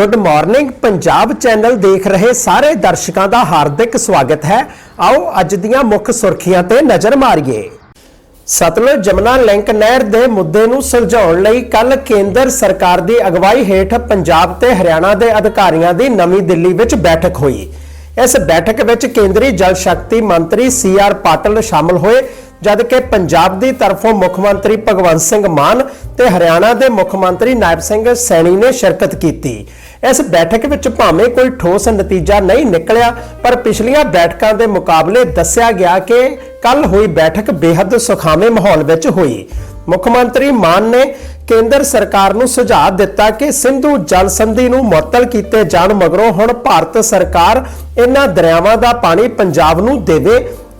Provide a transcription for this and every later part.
Good morning Punjab channel ਦੇਖ ਰਹੇ ਸਾਰੇ ਦਰਸ਼ਕਾਂ ਦਾ ਹਾਰਦਿਕ ਸਵਾਗਤ ਹੈ। ਆਓ ਅੱਜ ਦੀਆਂ ਮੁੱਖ ਸੁਰਖੀਆਂ ਤੇ ਨਜ਼ਰ ਮਾਰੀਏ। ਸਤਲੁਜ ਜਮਨਾ ਲਿੰਕ ਨਹਿਰ ਦੇ ਮੁੱਦੇ ਨੂੰ ਸੁਲਝਾਉਣ ਲਈ ਕੱਲ ਕੇਂਦਰ ਸਰਕਾਰ ਦੀ ਅਗਵਾਈ ਹੇਠ ਪੰਜਾਬ ਤੇ ਹਰਿਆਣਾ ਦੇ ਅਧਿਕਾਰੀਆਂ ਦੀ ਨਵੀਂ ਦਿੱਲੀ ਵਿੱਚ ਬੈਠਕ ਹੋਈ। ਇਸ ਬੈਠਕ ਵਿੱਚ ਕੇਂਦਰੀ ਜਲ ਸ਼ਕਤੀ ਮੰਤਰੀ ਸੀ ਆਰ ਪਾਟਲ ਸ਼ਾਮਲ ਹੋਏ, ਜਦਕਿ ਪੰਜਾਬ ਦੀ ਤਰਫੋਂ ਮੁੱਖ ਮੰਤਰੀ ਭਗਵੰਤ ਸਿੰਘ ਮਾਨ ਤੇ ਹਰਿਆਣਾ ਦੇ ਮੁੱਖ ਮੰਤਰੀ ਨਾਇਬ ਸਿੰਘ ਸੈਣੀ ਨੇ ਸ਼ਿਰਕਤ ਕੀਤੀ। ਇਸ ਬੈਠਕ ਵਿੱਚ ਭਾਵੇਂ ਕੋਈ ਠੋਸ ਨਤੀਜਾ ਨਹੀਂ ਨਿਕਲਿਆ, ਪਰ ਪਿਛਲੀਆਂ ਬੈਠਕਾਂ ਦੇ ਮੁਕਾਬਲੇ ਦੱਸਿਆ ਗਿਆ ਕਿ ਕੱਲ ਹੋਈ ਬੈਠਕ ਬੇहद ਸੁਖਾਵੇਂ ਮਾਹੌਲ ਵਿੱਚ ਹੋਈ। ਮੁੱਖ ਮੰਤਰੀ ਮਾਨ ਨੇ ਕੇਂਦਰ ਸਰਕਾਰ ਨੂੰ ਸੁਝਾਅ ਦਿੱਤਾ ਕਿ ਸਿੰਧੂ ਜਲ ਸੰਧੀ ਨੂੰ ਮੁਅੱਤਲ ਕੀਤੇ ਜਾਣ ਮਗਰੋਂ ਹੁਣ ਭਾਰਤ ਸਰਕਾਰ ਇਹਨਾਂ ਦਰਿਆਵਾਂ ਦਾ ਪਾਣੀ ਪੰਜਾਬ ਨੂੰ ਦੇਵੇ।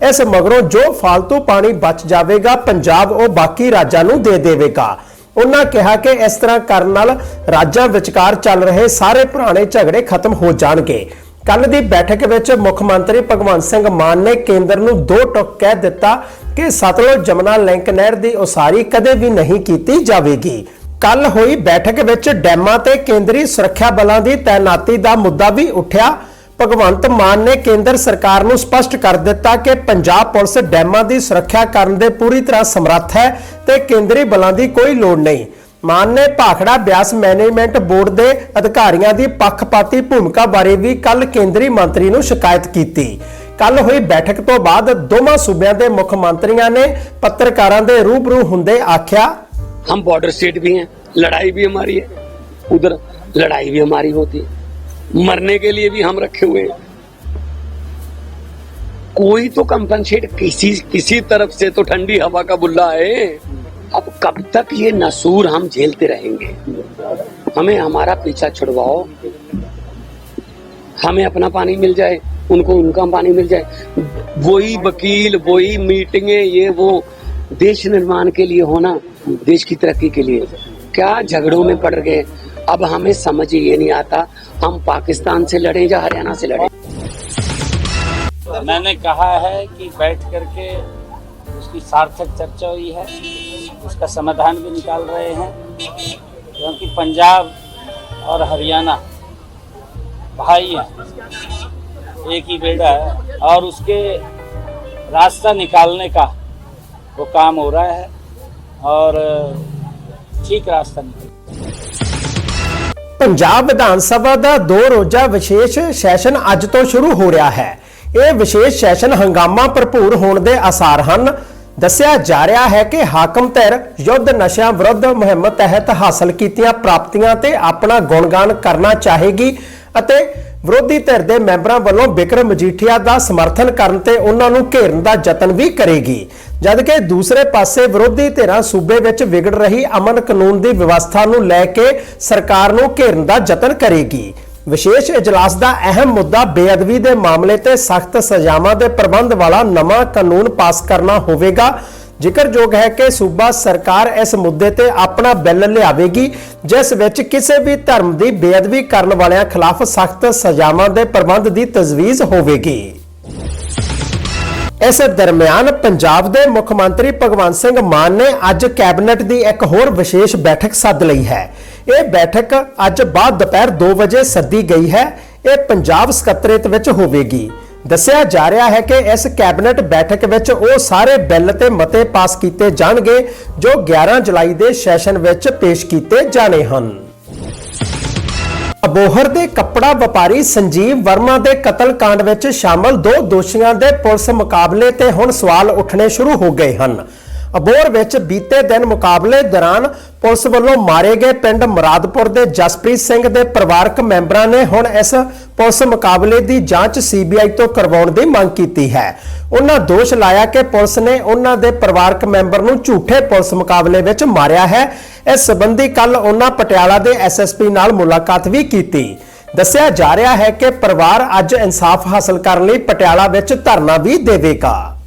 ਇਸ ਮਗਰੋਂ ਜੋ ਫालतू ਪਾਣੀ ਬਚ ਜਾਵੇਗਾ, ਪੰਜਾਬ ਉਹ ਬਾਕੀ ਰਾਜਾਂ ਨੂੰ ਦੇ ਦੇਵੇਗਾ। ਉਹਨਾਂ ਕਿਹਾ ਕਿ ਇਸ ਤਰ੍ਹਾਂ ਕਰਨ ਨਾਲ ਰਾਜਾਂ ਵਿਚਕਾਰ ਚੱਲ ਰਹੇ ਸਾਰੇ ਪੁਰਾਣੇ ਝਗੜੇ ਖਤਮ ਹੋ ਜਾਣਗੇ। ਕੱਲ ਦੀ ਬੈਠਕ ਵਿੱਚ ਮੁੱਖ ਮੰਤਰੀ ਭਗਵੰਤ ਸਿੰਘ ਮਾਨ ਨੇ ਕੇਂਦਰ ਨੂੰ ਦੋ ਟੁਕ ਕਹਿ ਦਿੱਤਾ ਕਿ ਸਤਲੁਜ ਜਮਨਾ ਲਿੰਕ ਨਹਿਰ ਦੀ ਉਸਾਰੀ ਕਦੇ ਵੀ ਨਹੀਂ ਕੀਤੀ ਜਾਵੇਗੀ। ਕੱਲ ਹੋਈ ਬੈਠਕ ਵਿੱਚ ਡੈਮਾਂ ਤੇ ਕੇਂਦਰੀ ਸੁਰੱਖਿਆ ਬਲਾਂ ਦੀ ਤਾਇਨਾਤੀ ਦਾ ਮੁੱਦਾ ਵੀ ਉੱਠਿਆ। ਭਗਵੰਤ ਮਾਨ ਨੇ ਕੇਂਦਰ ਸਰਕਾਰ ਨੂੰ ਸਪਸ਼ਟ ਕਰ ਦਿੱਤਾ ਕਿ ਪੰਜਾਬ ਪੁਲਿਸ ਡੈਮਾਂ ਦੀ ਸੁਰੱਖਿਆ ਕਰਨ ਦੇ ਪੂਰੀ ਤਰ੍ਹਾਂ ਸਮਰੱਥ ਹੈ ਤੇ ਕੇਂਦਰੀ ਬਲਾਂ ਦੀ ਕੋਈ ਲੋੜ ਨਹੀਂ। ਮਾਨ ਨੇ ਭਾਖੜਾ ਬਿਆਸ ਮੈਨੇਜਮੈਂਟ ਬੋਰਡ ਦੇ ਅਧਿਕਾਰੀਆਂ ਦੀ ਪੱਖਪਾਤੀ ਭੂਮਿਕਾ ਬਾਰੇ ਵੀ ਕੱਲ ਕੇਂਦਰੀ ਮੰਤਰੀ ਨੂੰ ਸ਼ਿਕਾਇਤ ਕੀਤੀ। ਕੱਲ ਹੋਈ ਬੈਠਕ ਤੋਂ ਬਾਅਦ ਦੋਵਾਂ ਸੂਬਿਆਂ ਦੇ ਮੁੱਖ ਮੰਤਰੀਆਂ ਨੇ ਪੱਤਰਕਾਰਾਂ ਦੇ ਰੂਬਰੂ ਹੁੰਦੇ ਆਖਿਆ, ਹਮ ਬਾਰਡਰ ਸਟੇਟ ਵੀ ਹੈ, ਲੜਾਈ ਵੀ ਹਮਾਰੀ ਹੈ, ਉਧਰ ਲੜਾਈ ਵੀ ਹਮਾਰੀ ਹੋਤੀ ਹੈ। मरने के लिए भी हम रखे हुए कोई तो कंपनसेट किसी किसी तरफ़ से तो ठंडी हवा का बुल्ला है। अब कब तक ये नसूर हम झेलते रहेंगे? हमें हमारा पीछा छुड़वाओ। हमें अपना पानी मिल जाए, उनको उनका पानी मिल जाए। वही वकील, वही मीटिंगें, ये वो देश निर्माण के लिए होना, देश की तरक्की के लिए। क्या झगड़ों में पड़ गए? अब हमें समझ ये नहीं आता, हम पाकिस्तान से लड़े या हरियाणा से लड़े। मैंने कहा है कि बैठ करके उसकी सार्थक चर्चा हुई है, उसका समाधान भी निकाल रहे हैं, क्योंकि पंजाब और हरियाणा भाई हैं, एक ही बेड़ा है, और उसके रास्ता निकालने का वो काम हो रहा है, और ठीक रास्ता निकल ਪੰਜਾਬ ਵਿਧਾਨ ਸਭਾ ਦਾ ਦੋ ਰੋਜ਼ਾ ਵਿਸ਼ੇਸ਼ ਸੈਸ਼ਨ ਅੱਜ ਤੋਂ ਸ਼ੁਰੂ ਹੋ ਰਿਹਾ ਹੈ। ਇਹ ਵਿਸ਼ੇਸ਼ ਸੈਸ਼ਨ ਹੰਗਾਮਾ ਭਰਪੂਰ ਹੋਣ ਦੇ ਆਸਾਰ ਹਨ। ਦੱਸਿਆ ਜਾ ਰਿਹਾ ਹੈ ਕਿ ਹਾਕਮ ਧਿਰ ਯੁੱਧ ਨਸ਼ਿਆਂ ਵਿਰੁੱਧ ਮੁਹਿੰਮ ਤਹਿਤ ਹਾਸਲ ਕੀਤੀਆਂ ਪ੍ਰਾਪਤੀਆਂ ਤੇ ਆਪਣਾ ਗੁਣਗਾਨ ਕਰਨਾ ਚਾਹੇਗੀ ਅਤੇ ਵਿਰੋਧੀ ਧਿਰ ਦੇ ਮੈਂਬਰਾਂ ਵੱਲੋਂ ਬਿਕਰਮ ਮਜੀਠੀਆ ਦਾ ਸਮਰਥਨ ਕਰਨ ਤੇ ਉਹਨਾਂ ਨੂੰ ਘੇਰਨ ਦਾ ਯਤਨ ਵੀ ਕਰੇਗੀ। ਜਦਕਿ ਦੂਸਰੇ ਪਾਸੇ ਵਿਰੋਧੀ ਧਿਰਾਂ ਸੂਬੇ ਵਿੱਚ ਵਿਗੜ ਰਹੀ ਅਮਨ ਕਾਨੂੰਨ ਦੀ ਵਿਵਸਥਾ ਨੂੰ ਲੈ ਕੇ ਸਰਕਾਰ ਨੂੰ ਘੇਰਨ ਦਾ ਯਤਨ ਕਰੇਗੀ। ਵਿਸ਼ੇਸ਼ ਇਜਲਾਸ ਦਾ ਅਹਿਮ ਮੁੱਦਾ ਬੇਅਦਬੀ ਦੇ ਮਾਮਲੇ ਤੇ ਸਖਤ ਸਜ਼ਾਵਾਂ ਦੇ ਪ੍ਰਬੰਧ ਵਾਲਾ ਨਵਾਂ ਕਾਨੂੰਨ ਪਾਸ ਕਰਨਾ ਹੋਵੇਗਾ। ਜ਼ਿਕਰਯੋਗ ਹੈ ਕਿ ਸੂਬਾ ਸਰਕਾਰ ਇਸ ਮੁੱਦੇ ਤੇ ਆਪਣਾ ਬਿੱਲ ਲਿਆਵੇਗੀ, ਜਿਸ ਵਿੱਚ ਕਿਸੇ ਵੀ ਧਰਮ ਦੀ ਬੇਅਦਬੀ ਕਰਨ ਵਾਲਿਆਂ ਖਿਲਾਫ ਸਖਤ ਸਜ਼ਾਵਾਂ ਦੇ ਪ੍ਰਬੰਧ ਦੀ ਤਜਵੀਜ਼ ਹੋਵੇਗੀ। ਇਸ ਦਰਮਿਆਨ ਪੰਜਾਬ ਦੇ ਮੁੱਖ ਮੰਤਰੀ ਭਗਵੰਤ ਸਿੰਘ ਮਾਨ ਨੇ ਅੱਜ ਕੈਬਨਿਟ ਦੀ ਇੱਕ ਹੋਰ ਵਿਸ਼ੇਸ਼ ਬੈਠਕ ਸੱਦ ਲਈ ਹੈ। ਇਹ ਬੈਠਕ ਅੱਜ ਬਾਅਦ ਦੁਪਹਿਰ 2 ਵਜੇ ਸੱਦੀ ਗਈ ਹੈ। ਇਹ ਪੰਜਾਬ ਸਕੱਤਰੇਤ ਵਿੱਚ ਹੋਵੇਗੀ। ਦੱਸਿਆ ਜਾ ਰਿਹਾ ਹੈ ਕਿ ਇਸ ਕੈਬਨਿਟ ਬੈਠਕ ਵਿੱਚ ਉਹ ਸਾਰੇ ਬਿੱਲ ਤੇ ਮਤੇ ਪਾਸ ਕੀਤੇ ਜਾਣਗੇ ਜੋ 11 ਜੁਲਾਈ ਦੇ ਸੈਸ਼ਨ ਵਿੱਚ ਪੇਸ਼ ਕੀਤੇ ਜਾਣੇ ਹਨ। ਅਬੋਹਰ ਦੇ ਕੱਪੜਾ ਵਪਾਰੀ ਸੰਜੀਵ ਵਰਮਾ ਦੇ ਕਤਲ ਕਾਂਡ ਵਿੱਚ ਸ਼ਾਮਲ ਦੋ ਦੋਸ਼ੀਆਂ ਦੇ ਪੁਲਿਸ ਮੁਕਾਬਲੇ ਤੇ ਹੁਣ ਸਵਾਲ ਉੱਠਣੇ ਸ਼ੁਰੂ ਹੋ ਗਏ ਹਨ। ਅਬੋਰ ਵਿੱਚ ਬੀਤੇ ਦਿਨ ਮੁਕਾਬਲੇ ਦੌਰਾਨ ਪੁਲਿਸ ਵੱਲੋਂ ਮਾਰੇ ਗਏ ਪਿੰਡ ਮੁਰਾਦਪੁਰ ਦੇ ਜਸਪ੍ਰੀਤ ਸਿੰਘ ਦੇ ਪਰਿਵਾਰਕ ਮੈਂਬਰਾਂ ਨੇ ਹੁਣ ਇਸ ਪੁਲਿਸ ਮੁਕਾਬਲੇ ਦੀ ਜਾਂਚ ਸੀਬੀਆਈ ਤੋਂ ਕਰਵਾਉਣ ਦੀ ਮੰਗ ਕੀਤੀ ਹੈ। ਉਹਨਾਂ ਦੋਸ਼ ਲਾਇਆ ਕਿ ਪੁਲਿਸ ਨੇ ਉਹਨਾਂ ਦੇ ਪਰਿਵਾਰਕ ਮੈਂਬਰ ਨੂੰ ਝੂਠੇ ਪੁਲਿਸ ਮੁਕਾਬਲੇ ਵਿੱਚ ਮਾਰਿਆ ਹੈ। ਇਸ ਸੰਬੰਧੀ ਕੱਲ ਉਹਨਾਂ ਪਟਿਆਲਾ ਦੇ ਐਸਐਸਪੀ ਨਾਲ ਮੁਲਾਕਾਤ ਵੀ ਕੀਤੀ। ਦੱਸਿਆ ਜਾ ਰਿਹਾ ਹੈ ਕਿ ਪਰਿਵਾਰ ਅੱਜ ਇਨਸਾਫ ਹਾਸਲ ਕਰਨ ਲਈ ਪਟਿਆਲਾ ਵਿੱਚ ਧਰਨਾ ਵੀ ਦੇਵੇਗਾ।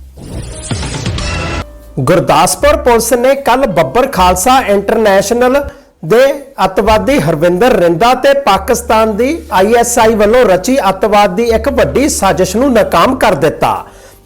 ਗੁਰਦਾਸਪੁਰ ਪੁਲਿਸ ਨੇ ਕੱਲ ਬੱਬਰ ਖਾਲਸਾ ਇੰਟਰਨੈਸ਼ਨਲ ਦੇ ਅਤਵਾਦੀ ਹਰਵਿੰਦਰ ਰਿੰਦਾ ਤੇ ਪਾਕਿਸਤਾਨ ਦੀ ਆਈਐਸਆਈ ਵੱਲੋਂ ਰਚੀ ਅਤਵਾਦ ਦੀ ਇੱਕ ਵੱਡੀ ਸਾਜ਼ਿਸ਼ ਨੂੰ ਨਾਕਾਮ ਕਰ ਦਿੱਤਾ।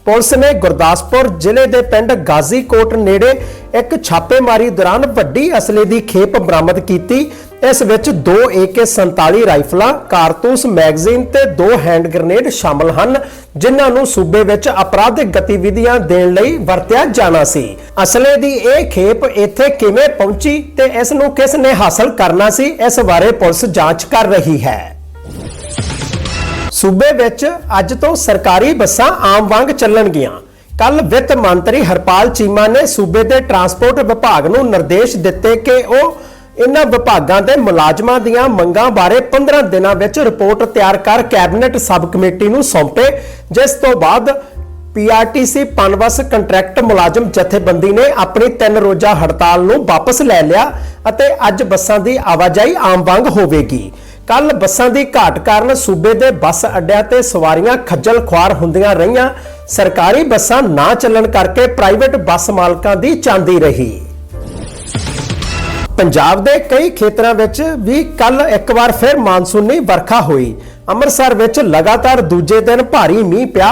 ਪੁਲਿਸ ਨੇ ਗੁਰਦਾਸਪੁਰ ਜ਼ਿਲ੍ਹੇ ਦੇ ਪਿੰਡ ਗਾਜ਼ੀਕੋਟ ਨੇੜੇ ਇੱਕ ਛਾਪੇਮਾਰੀ ਦੌਰਾਨ ਵੱਡੀ ਅਸਲੇ ਦੀ ਖੇਪ ਬਰਾਮਦ ਕੀਤੀ ਇਸ ਵਿੱਚ ਦੋ AK47 ਰਾਈਫਲਾਂ, ਕਾਰਤੂਸ ਮੈਗਜ਼ੀਨ ਤੇ ਦੋ ਹੈਂਡ ਗ੍ਰਨੇਡ ਸ਼ਾਮਲ ਹਨ, ਜਿਨ੍ਹਾਂ ਨੂੰ ਸੂਬੇ ਵਿੱਚ ਅਪਰਾਧਿਕ ਗਤੀਵਿਧੀਆਂ ਦੇਣ ਲਈ ਵਰਤਿਆ ਜਾਣਾ ਸੀ। ਅਸਲੇ ਦੀ ਇਹ ਖੇਪ ਇੱਥੇ ਕਿਵੇਂ ਪਹੁੰਚੀ ਤੇ ਇਸ ਨੂੰ ਕਿਸ ਨੇ ਹਾਸਲ ਕਰਨਾ ਸੀ, ਇਸ ਬਾਰੇ ਪੁਲਿਸ ਜਾਂਚ ਕਰ ਰਹੀ ਹੈ। ਸੂਬੇ ਵਿੱਚ ਅੱਜ ਤੋਂ ਸਰਕਾਰੀ ਬੱਸਾਂ ਆਮ ਵਾਂਗ ਚੱਲਣਗੀਆਂ। ਕੱਲ ਵਿੱਤ ਮੰਤਰੀ ਹਰਪਾਲ ਚੀਮਾ ਨੇ ਸੂਬੇ ਦੇ ਟਰਾਂਸਪੋਰਟ ਵਿਭਾਗ ਨੂੰ ਨਿਰਦੇਸ਼ ਦਿੱਤੇ ਕਿ ਉਹ ਇਹਨਾਂ ਵਿਭਾਗਾਂ ਦੇ ਮੁਲਾਜ਼ਮਾਂ ਦੀਆਂ ਮੰਗਾਂ ਬਾਰੇ 15 ਦਿਨਾਂ ਵਿੱਚ ਰਿਪੋਰਟ ਤਿਆਰ ਕਰ ਕੈਬਨਿਟ ਸਬ ਕਮੇਟੀ ਨੂੰ ਸੌਂਪੇ। ਜਿਸ ਤੋਂ ਬਾਅਦ ਪੀਆਰਟੀਸੀ ਪਨਬਸ ਕੰਟਰੈਕਟ ਮੁਲਾਜ਼ਮ ਜਥੇਬੰਦੀ ਨੇ ਆਪਣੀ ਤਿੰਨ ਰੋਜ਼ਾ ਹੜਤਾਲ ਨੂੰ ਵਾਪਸ ਲੈ ਲਿਆ ਅਤੇ ਅੱਜ ਬੱਸਾਂ ਦੀ ਆਵਾਜਾਈ ਆਮ ਵਾਂਗ ਹੋਵੇਗੀ। ਕੱਲ ਬੱਸਾਂ ਦੀ ਘਾਟ ਕਾਰਨ ਸੂਬੇ ਦੇ ਬੱਸ ਅੱਡਿਆਂ ਤੇ ਸਵਾਰੀਆਂ ਖੱਜਲ ਖੁਆਰ ਹੁੰਦੀਆਂ ਰਹੀਆਂ। ਸਰਕਾਰੀ ਬੱਸਾਂ ਨਾ ਚੱਲਣ ਕਰਕੇ ਪ੍ਰਾਈਵੇਟ ਬੱਸ ਮਾਲਕਾਂ ਦੀ ਚਾਂਦੀ ਰਹੀ। ਪੰਜਾਬ ਦੇ ਕਈ ਖੇਤਰਾਂ ਵਿੱਚ ਵੀ ਕੱਲ ਇੱਕ ਵਾਰ ਫਿਰ ਮਾਨਸੂਨੀ ਵਰਖਾ ਹੋਈ। ਅੰਮ੍ਰਿਤਸਰ ਵਿੱਚ ਲਗਾਤਾਰ ਦੂਜੇ ਦਿਨ ਭਾਰੀ ਮੀਂਹ ਪਿਆ।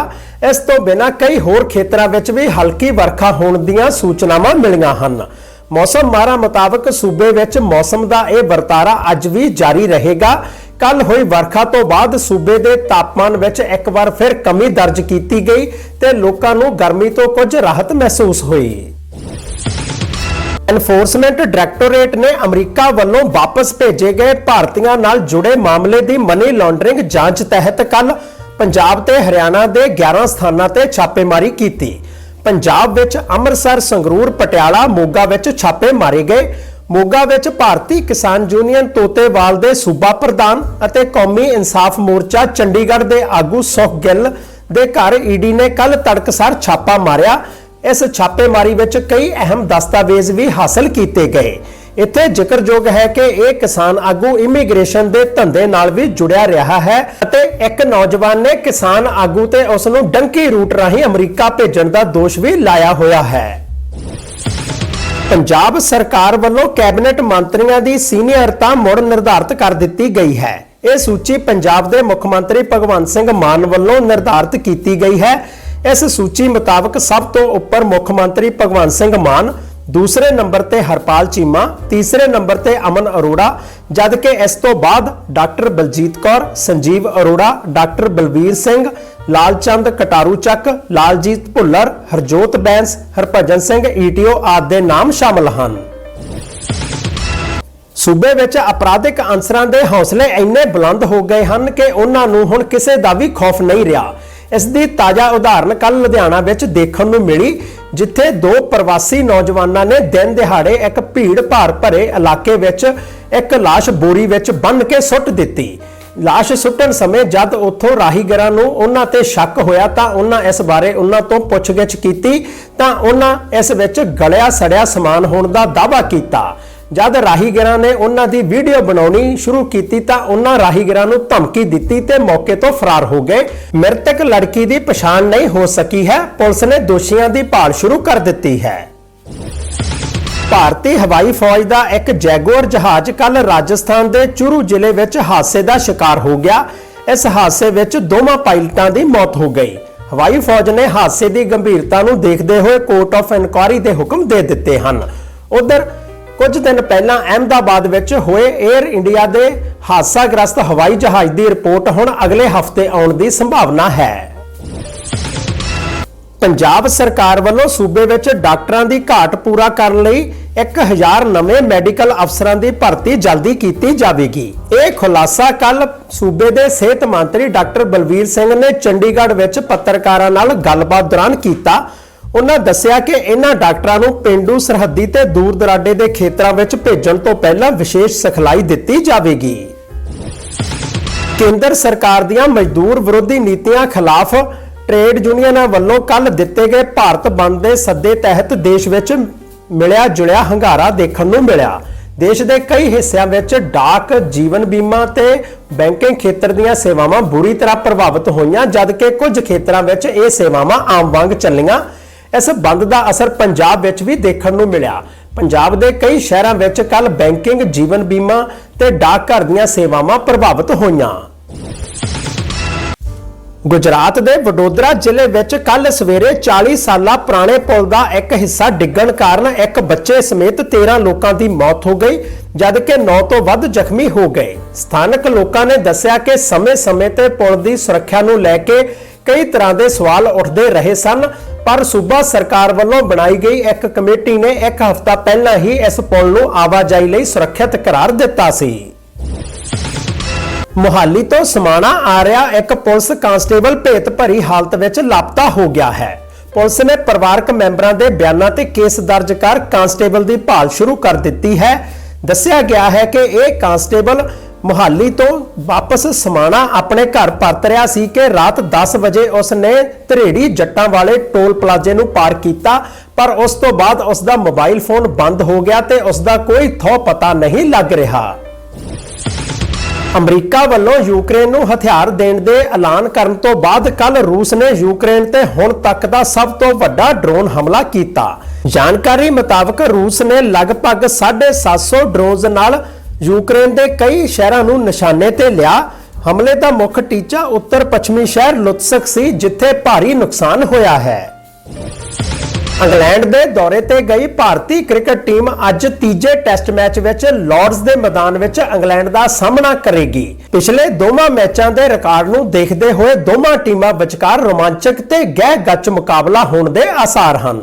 ਇਸ ਤੋਂ ਬਿਨਾਂ ਕਈ ਹੋਰ ਖੇਤਰਾਂ ਵਿੱਚ ਵੀ ਹਲਕੀ ਵਰਖਾ ਹੋਣ ਦੀਆਂ ਸੂਚਨਾਵਾਂ ਮਿਲੀਆਂ ਹਨ। ਮੌਸਮ ਮਾਰਾ ਮੁਤਾਬਕ ਸੂਬੇ ਵਿੱਚ ਮੌਸਮ ਦਾ ਇਹ ਵਰਤਾਰਾ ਅੱਜ ਵੀ ਜਾਰੀ ਰਹੇਗਾ। ਕੱਲ ਹੋਈ ਵਰਖਾ ਤੋਂ ਬਾਅਦ ਸੂਬੇ ਦੇ ਤਾਪਮਾਨ ਵਿੱਚ ਇੱਕ ਵਾਰ ਫਿਰ ਕਮੀ ਦਰਜ ਕੀਤੀ ਗਈ ਤੇ ਲੋਕਾਂ ਨੂੰ ਗਰਮੀ ਤੋਂ ਕੁਝ ਰਾਹਤ ਮਹਿਸੂਸ ਹੋਈ। ਐਨਫੋਰਸਮੈਂਟ ਡਾਇਰੈਕਟੋਰੇਟ ਨੇ ਅਮਰੀਕਾ ਵੱਲੋਂ ਵਾਪਸ ਭੇਜੇ ਗਏ ਭਾਰਤੀਆਂ ਨਾਲ ਜੁੜੇ ਮਾਮਲੇ ਦੀ ਮਨੀ ਲਾਂਡਰਿੰਗ ਜਾਂਚ ਤਹਿਤ ਕੱਲ ਪੰਜਾਬ ਤੇ ਹਰਿਆਣਾ ਦੇ 11 ਸਥਾਨਾਂ ਤੇ ਛਾਪੇਮਾਰੀ ਕੀਤੀ। ਪੰਜਾਬ ਵਿੱਚ ਅੰਮ੍ਰਿਤਸਰ, ਸੰਗਰੂਰ, ਪਟਿਆਲਾ, ਮੋਗਾ ਵਿੱਚ ਛਾਪੇ ਮਾਰੇ ਗਏ। ਮੋਗਾ ਵਿੱਚ ਭਾਰਤੀ ਕਿਸਾਨ ਯੂਨੀਅਨ ਤੋਤੇਵਾਲ ਦੇ ਸੂਬਾ ਪ੍ਰਧਾਨ ਅਤੇ ਕੌਮੀ ਇਨਸਾਫ ਮੋਰਚਾ ਚੰਡੀਗੜ੍ਹ ਦੇ ਆਗੂ ਸੁਖ ਗਿੱਲ ਦੇ ਘਰ ਈਡੀ ਨੇ ਕੱਲ ਤੜਕਸਾਰ ਛਾਪਾ ਮਾਰਿਆ। ਇਸ ਛਾਪੇਮਾਰੀ ਵਿੱਚ ਕਈ ਅਹਿਮ ਦਸਤਾਵੇਜ਼ ਵੀ ਹਾਸਲ ਕੀਤੇ ਗਏ। ਇੱਥੇ ਜ਼ਿਕਰਯੋਗ ਹੈ ਕਿ ਇਹ ਕਿਸਾਨ ਆਗੂ ਇਮੀਗ੍ਰੇਸ਼ਨ ਦੇ ਧੰਦੇ ਨਾਲ ਵੀ ਜੁੜਿਆ ਰਿਹਾ ਹੈ ਅਤੇ ਇੱਕ ਨੌਜਵਾਨ ਨੇ ਕਿਸਾਨ ਆਗੂ ਤੇ ਉਸ ਨੂੰ ਡੰਕੀ ਰੂਟ ਰਾਹੀਂ ਅਮਰੀਕਾ ਭੇਜਣ ਦਾ ਦੋਸ਼ ਵੀ ਲਾਇਆ ਹੋਇਆ ਹੈ। ਪੰਜਾਬ ਸਰਕਾਰ ਵੱਲੋਂ ਕੈਬਨਿਟ ਮੰਤਰੀਆਂ ਦੀ ਸੀਨੀਅਰਤਾ ਮੁੜ ਨਿਰਧਾਰਤ ਕਰ ਦਿੱਤੀ ਗਈ ਹੈ। ਇਹ ਸੂਚੀ ਪੰਜਾਬ ਦੇ ਮੁੱਖ ਮੰਤਰੀ ਭਗਵੰਤ ਸਿੰਘ ਮਾਨ ਵੱਲੋਂ ਨਿਰਧਾਰਤ ਕੀਤੀ ਗਈ ਹੈ। ਇਸ ਸੂਚੀ ਮੁਤਾਬਕ ਸਭ ਤੋਂ ਉੱਪਰ ਮੁੱਖ ਮੰਤਰੀ ਭਗਵੰਤ ਸਿੰਘ ਮਾਨ, ਦੂਸਰੇ ਨੰਬਰ ਤੇ ਹਰਪਾਲ ਚੀਮਾ, ਤੀਸਰੇ ਨੰਬਰ ਤੇ ਅਮਨ ਅਰੋੜਾ, ਜਦਕਿ ਇਸ ਤੋਂ ਬਾਅਦ doctor Baljit Kaur, Sanjeev Arora, doctor Balbir Singh, Lalchand Kataruchak, Laljit Bhullar, Harjot Bains, Harbhajan Singh ETO ਆਦਿ ਦੇ ਨਾਮ ਸ਼ਾਮਲ ਹਨ। ਸੂਬੇ ਵਿੱਚ ਅਪਰਾਧਿਕ ਅਨਸਰਾਂ ਦੇ ਹੌਸਲੇ ਇੰਨੇ ਬੁਲੰਦ ਹੋ ਗਏ ਹਨ ਕਿ ਉਹਨਾਂ ਨੂੰ ਹੁਣ ਕਿਸੇ ਦਾ ਵੀ ਖੌਫ ਨਹੀਂ ਰਿਹਾ। ਇਸ ਦੀ ਤਾਜ਼ਾ ਉਦਾਹਰਨ ਕੱਲ ਲੁਧਿਆਣਾ ਵਿੱਚ ਦੇਖਣ ਨੂੰ ਮਿਲੀ, ਜਿੱਥੇ ਦੋ ਪ੍ਰਵਾਸੀ ਨੌਜਵਾਨਾਂ ਨੇ ਦਿਨ ਦਿਹਾੜੇ ਇੱਕ ਭੀੜ ਭਾਰ ਭਰੇ ਇਲਾਕੇ ਵਿੱਚ ਇੱਕ ਲਾਸ਼ ਬੋਰੀ ਵਿੱਚ ਬੰਨ੍ਹ ਕੇ ਸੁੱਟ ਦਿੱਤੀ। ਲਾਸ਼ ਸੁੱਟਣ ਸਮੇਂ ਜਦ ਉੱਥੋਂ ਰਾਹੀਗਰਾਂ ਨੂੰ ਉਹਨਾਂ ਤੇ ਸ਼ੱਕ ਹੋਇਆ ਤਾਂ ਉਹਨਾਂ ਇਸ ਬਾਰੇ ਉਹਨਾਂ ਤੋਂ ਪੁੱਛਗਿੱਛ ਕੀਤੀ ਤਾਂ ਉਹਨਾਂ ਇਸ ਵਿੱਚ ਗਲਿਆ ਸੜਿਆ ਸਮਾਨ ਹੋਣ ਦਾ ਦਾਅਵਾ ਕੀਤਾ। ਜਦ ਰਾਹੀਗਰਾਂ ਨੇ ਉਹਨਾਂ ਦੀ ਵੀਡੀਓ ਬਣਾਉਣੀ ਸ਼ੁਰੂ ਕੀਤੀ ਤਾਂ ਉਹਨਾਂ ਰਾਹੀਗਰਾਂ ਨੂੰ ਧਮਕੀ ਦਿੱਤੀ ਤੇ ਮੌਕੇ ਤੋਂ ਫਰਾਰ ਹੋ ਗਏ। ਮ੍ਰਿਤਕ ਲੜਕੀ ਦੀ ਪਛਾਣ ਨਹੀਂ ਹੋ ਸਕੀ ਹੈ। ਪੁਲਿਸ ਨੇ ਦੋਸ਼ੀਆਂ ਦੀ ਭਾਲ ਸ਼ੁਰੂ ਕਰ ਦਿੱਤੀ ਹੈ। ਭਾਰਤੀ ਹਵਾਈ ਫੌਜ ਦਾ ਇੱਕ ਜੈਗੁਅਰ ਜਹਾਜ਼ ਕੱਲ ਰਾਜਸਥਾਨ ਦੇ ਚੁਰੂ ਜ਼ਿਲ੍ਹੇ ਵਿੱਚ ਹਾਦਸੇ ਦਾ ਸ਼ਿਕਾਰ ਹੋ ਗਿਆ। ਇਸ ਹਾਦਸੇ ਵਿੱਚ ਦੋਵਾਂ ਪਾਇਲਟਾਂ ਦੀ ਮੌਤ ਹੋ ਗਈ। ਹਵਾਈ ਫੌਜ ਨੇ ਹਾਦਸੇ ਦੀ ਗੰਭੀਰਤਾ ਨੂੰ ਦੇਖਦੇ ਹੋਏ ਕੋਰਟ ਆਫ ਇਨਕੁਆਇਰੀ ਦੇ ਹੁਕਮ ਦੇ ਦਿੱਤੇ ਹਨ। ਉਧਰ ਕੁਝ ਦਿਨ ਪਹਿਲਾਂ ਅਹਿਮਦਾਬਾਦ ਵਿੱਚ ਹੋਏ 에ਅਰ ਇੰਡੀਆ ਦੇ ਹਾਦਸਾਗ੍ਰਸਤ ਹਵਾਈ ਜਹਾਜ਼ ਦੀ ਰਿਪੋਰਟ ਹੁਣ ਅਗਲੇ ਹਫ਼ਤੇ ਆਉਣ ਦੀ ਸੰਭਾਵਨਾ ਹੈ। ਪੰਜਾਬ ਸਰਕਾਰ ਵੱਲੋਂ ਸੂਬੇ ਵਿੱਚ ਡਾਕਟਰਾਂ ਦੀ ਘਾਟ ਪੂਰਾ ਕਰਨ ਲਈ 1000 ਨਵੇਂ ਮੈਡੀਕਲ ਅਫਸਰਾਂ ਦੀ ਭਰਤੀ ਜਲਦੀ ਕੀਤੀ ਜਾਵੇਗੀ। ਇਹ ਖੁਲਾਸਾ ਕੱਲ ਸੂਬੇ ਦੇ ਸਿਹਤ ਮੰਤਰੀ ਡਾਕਟਰ ਬਲਵੀਰ ਸਿੰਘ ਨੇ ਚੰਡੀਗੜ੍ਹ ਵਿੱਚ ਪੱਤਰਕਾਰਾਂ ਨਾਲ ਗੱਲਬਾਤ ਦੌਰਾਨ ਕੀਤਾ ਉਹਨਾਂ ਦੱਸਿਆ ਕਿ ਇਹਨਾਂ ਡਾਕਟਰਾਂ ਨੂੰ ਪਿੰਡੂ ਸਰਹੱਦੀ ਤੇ ਦੂਰ ਦਰਾਡੇ ਦੇ ਖੇਤਰਾਂ ਵਿੱਚ ਭੇਜਣ ਤੋਂ ਪਹਿਲਾਂ ਵਿਸ਼ੇਸ਼ ਸਿਖਲਾਈ ਦਿੱਤੀ ਜਾਵੇਗੀ। ਕੇਂਦਰ ਸਰਕਾਰ ਦੀਆਂ ਮਜ਼ਦੂਰ ਵਿਰੋਧੀ ਨੀਤੀਆਂ ਖਿਲਾਫ ਟ੍ਰੇਡ ਯੂਨੀਅਨਾਂ ਵੱਲੋਂ ਕੱਲ ਦਿੱਤੇ ਗਏ ਭਾਰਤ ਬੰਦ ਦੇ ਸੱਦੇ ਤਹਿਤ ਦੇਸ਼ ਵਿੱਚ ਮਿਲਿਆ ਜੁਲਿਆ ਹੰਗਾਰਾ ਦੇਖਣ ਨੂੰ ਮਿਲਿਆ। ਦੇਸ਼ ਦੇ ਕਈ ਹਿੱਸਿਆਂ ਵਿੱਚ ਡਾਕ, ਜੀਵਨ ਬੀਮਾ ਤੇ ਬੈਂਕਿੰਗ ਖੇਤਰ ਦੀਆਂ ਸੇਵਾਵਾਂ ਬੁਰੀ ਤਰ੍ਹਾਂ ਪ੍ਰਭਾਵਿਤ ਹੋਈਆਂ, ਜਦਕਿ ਕੁਝ ਖੇਤਰਾਂ ਵਿੱਚ ਇਹ ਸੇਵਾਵਾਂ ਆਮ ਵਾਂਗ ਚੱਲੀਆਂ। ਇਸ ਬੰਦ ਦਾ ਅਸਰ ਪੰਜਾਬ ਵਿੱਚ ਵੀ ਦੇਖਣ ਨੂੰ ਮਿਲਿਆ। ਪੰਜਾਬ ਦੇ ਕਈ ਸ਼ਹਿਰਾਂ ਵਿੱਚ ਕੱਲ ਬੈਂਕਿੰਗ, ਜੀਵਨ ਬੀਮਾ ਤੇ ਡਾਕ ਦੀਆਂ ਸੇਵਾਵਾਂ ਪ੍ਰਭਾਵਿਤ ਹੋਈਆਂ। ਗੁਜਰਾਤ ਦੇ ਵਡੋਦਰਾ ਜ਼ਿਲ੍ਹੇ ਵਿੱਚ ਕੱਲ ਸਵੇਰੇ 40 ਸਾਲਾ ਪੁਰਾਣੇ ਪੁਲ ਦਾ ਇੱਕ ਹਿੱਸਾ ਡਿੱਗਣ ਕਾਰਨ ਇੱਕ ਬੱਚੇ ਸਮੇਤ 13 ਲੋਕਾਂ ਦੀ ਮੌਤ ਹੋ ਗਈ, ਜਦਕਿ 9 ਤੋਂ ਵੱਧ ਜ਼ਖਮੀ ਹੋ ਗਏ। ਸਥਾਨਕ ਲੋਕਾਂ ਨੇ ਦੱਸਿਆ ਕਿ ਸਮੇਂ-ਸਮੇਂ ਤੇ ਪੁਲ ਦੀ ਸੁਰੱਖਿਆ ਨੂੰ ਲੈ ਕੇ ਕਈ ਤਰ੍ਹਾਂ ਦੇ ਸਵਾਲ ਉੱਠਦੇ ਰਹੇ ਸਨ। ਪਰ ਸੂਬਾ ਸਰਕਾਰ ਵੱਲੋਂ ਬਣਾਈ ਗਈ ਇੱਕ ਕਮੇਟੀ ਨੇ ਇੱਕ ਹਫ਼ਤਾ ਪਹਿਲਾਂ ਹੀ ਇਸ ਪੁਲ ਨੂੰ ਆਵਾਜਾਈ ਲਈ ਸੁਰੱਖਿਅਤ ਕਰਾਰ ਦਿੱਤਾ ਸੀ। ਮੁਹਾਲੀ ਤੋਂ ਸਮਾਣਾ ਆ ਰਿਹਾ ਇੱਕ ਪੁਲਿਸ ਕਾਂਸਟੇਬਲ ਭੇਤ ਭਰੀ ਹਾਲਤ ਵਿੱਚ ਲਾਪਤਾ ਹੋ ਗਿਆ ਹੈ। ਪੁਲਿਸ ਨੇ ਪਰਿਵਾਰਕ ਮੈਂਬਰਾਂ ਦੇ ਬਿਆਨਾਂ ਤੇ ਕੇਸ ਦਰਜ ਕਰ ਕਾਂਸਟੇਬਲ ਦੀ ਭਾਲ ਸ਼ੁਰੂ ਕਰ ਦਿੱਤੀ ਹੈ। ਦੱਸਿਆ ਗਿਆ ਹੈ ਕਿ ਇਹ ਕਾਂਸਟੇਬਲ ਮੁਹਾਲੀ ਤੋਂ ਵਾਪਸ ਸਮਾਣਾ ਆਪਣੇ ਘਰ ਪਰਤ ਰਿਹਾ ਸੀ ਕਿ ਰਾਤ 10 ਵਜੇ ਉਸ ਨੇ ਧਰੇੜੀ ਜੱਟਾਂ ਵਾਲੇ ਟੋਲ ਪਲਾਜ਼ੇ ਨੂੰ ਪਾਰ ਕੀਤਾ, ਪਰ ਉਸ ਤੋਂ ਬਾਅਦ ਉਸ ਦਾ ਮੋਬਾਈਲ ਫੋਨ ਬੰਦ ਹੋ ਗਿਆ ਤੇ ਉਸ ਦਾ ਕੋਈ ਥੋ ਪਤਾ ਨਹੀਂ ਲੱਗ ਰਿਹਾ। ਅਮਰੀਕਾ ਵੱਲੋਂ ਯੂਕਰੇਨ ਨੂੰ ਹਥਿਆਰ ਦੇਣ ਦੇ ਐਲਾਨ ਕਰਨ ਤੋਂ ਬਾਅਦ ਕੱਲ ਰੂਸ ਨੇ ਯੂਕਰੇਨ ਤੇ ਹੁਣ ਤੱਕ ਦਾ ਸਭ ਤੋਂ ਵੱਡਾ ਡਰੋਨ ਹਮਲਾ ਕੀਤਾ। ਜਾਣਕਾਰੀ ਮੁਤਾਬਕ ਰੂਸ ਨੇ ਲਗਭਗ 750 ਡਰੋਨਸ ਨਾਲ ਯੂਕਰੇਨ ਦੇ ਕਈ ਸ਼ਹਿਰਾਂ ਨੂੰ ਨਿਸ਼ਾਨੇ ਤੇ ਲਿਆ। ਹਮਲੇ ਦਾ ਮੁੱਖ ਟੀਚਾ ਉੱਤਰ ਪੱਛਮੀ ਸ਼ਹਿਰ ਲੁਤਸਕ ਸੀ, ਜਿੱਥੇ ਭਾਰੀ ਨੁਕਸਾਨ ਹੋਇਆ ਹੈ। ਇੰਗਲੈਂਡ ਦੇ ਦੌਰੇ ਤੇ ਗਈ ਭਾਰਤੀ ਕ੍ਰਿਕਟ ਟੀਮ ਅੱਜ ਤੀਜੇ ਟੈਸਟ ਮੈਚ ਵਿੱਚ ਲਾਰਡਸ ਦੇ ਮੈਦਾਨ ਵਿੱਚ ਇੰਗਲੈਂਡ ਦਾ ਸਾਹਮਣਾ ਕਰੇਗੀ। ਪਿਛਲੇ ਦੋਵਾਂ ਮੈਚਾਂ ਦੇ ਰਿਕਾਰਡ ਨੂੰ ਦੇਖਦੇ ਹੋਏ ਦੋਵਾਂ ਟੀਮਾਂ ਵਿਚਕਾਰ ਰੋਮਾਂਚਕ ਤੇ ਗਹਿ ਗੱਚ ਮੁਕਾਬਲਾ ਹੋਣ ਦੇ ਆਸਾਰ ਹਨ।